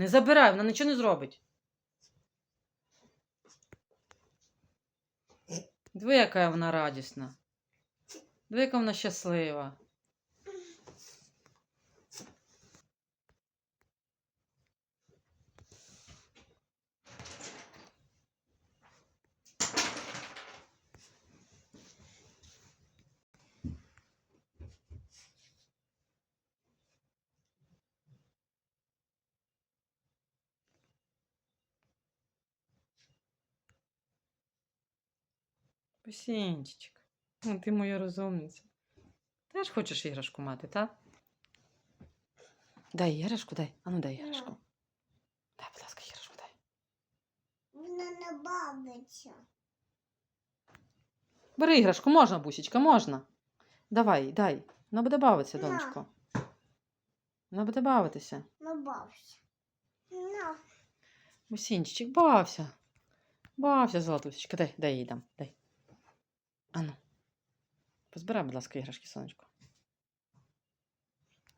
Не забирай, вона нічого не зробить. Диви, яка вона радісна. Диви, яка вона щаслива. Пусінчик. Ну, ти моя розумниця. Теж хочеш іграшку мати, так? Дай іграшку, дай. Ану, дай іграшку. Дай, будь ласка, іграшку дай. Вона не бавиться. Бери іграшку, можна, бусічка, можна. Давай, дай. Вона буде бавитися, На. донечко. Вона буде бавитися. Не бався. На. Бусінчик, бався. Бався, золотусечка. Дай, дай їй дам. Дай. Ану. Позбирай, будь ласка, іграшки, сонечко.